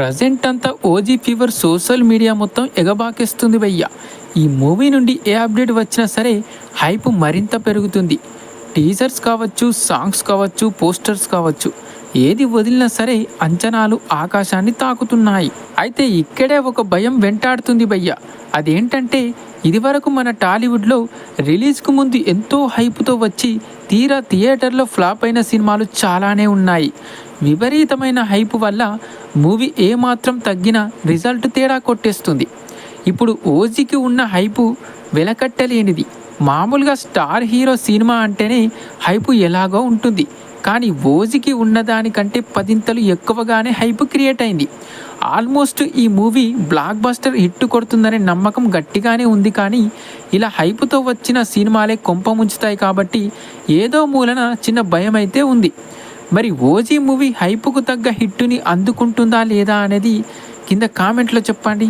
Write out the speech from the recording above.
Present అంతా OG fever social media మొత్తం ఎగబాకేస్తుంది భయ్య. ఈ మూవీ నుండి ఏ అప్డేట్ వచ్చినా సరే హైప్ మరింత పెరుగుతుంది. టీజర్స్ కావచ్చు సాంగ్స్ కావచ్చు పోస్టర్స్ కావచ్చు ఏది వదిలినా సరే అంచనాలు ఆకాశాన్ని తాకుతున్నాయి. అయితే ఇక్కడే ఒక భయం వెంటాడుతుంది భయ్య. అదేంటంటే ఇదివరకు మన టాలీవుడ్లో రిలీజ్కు ముందు ఎంతో హైప్తో వచ్చి తీరా థియేటర్లో ఫ్లాప్ అయిన సినిమాలు చాలానే ఉన్నాయి. విపరీతమైన హైప్ వల్ల మూవీ ఏమాత్రం తగ్గినా రిజల్ట్ తేడా కొట్టేస్తుంది. ఇప్పుడు ఓజీకి ఉన్న హైపు వెలకట్టలేనిది. మామూలుగా స్టార్ హీరో సినిమా అంటేనే హైపు ఎలాగో ఉంటుంది. కానీ ఓజీకి ఉన్నదానికంటే పదింతలు ఎక్కువగానే హైప్ క్రియేట్ అయింది. ఆల్మోస్ట్ ఈ మూవీ బ్లాక్ బస్టర్ హిట్ కొడుతుందనే నమ్మకం గట్టిగానే ఉంది కానీ ఇలా హైప్తో వచ్చిన సినిమాలే కొంప ముంచుతాయి కాబట్టి ఏదో మూలన చిన్న భయం అయితే ఉంది. మరి ఓజీ మూవీ హైప్కు తగ్గ హిట్టుని అందుకుంటుందా లేదా అనేది కింద కామెంట్లో చెప్పండి.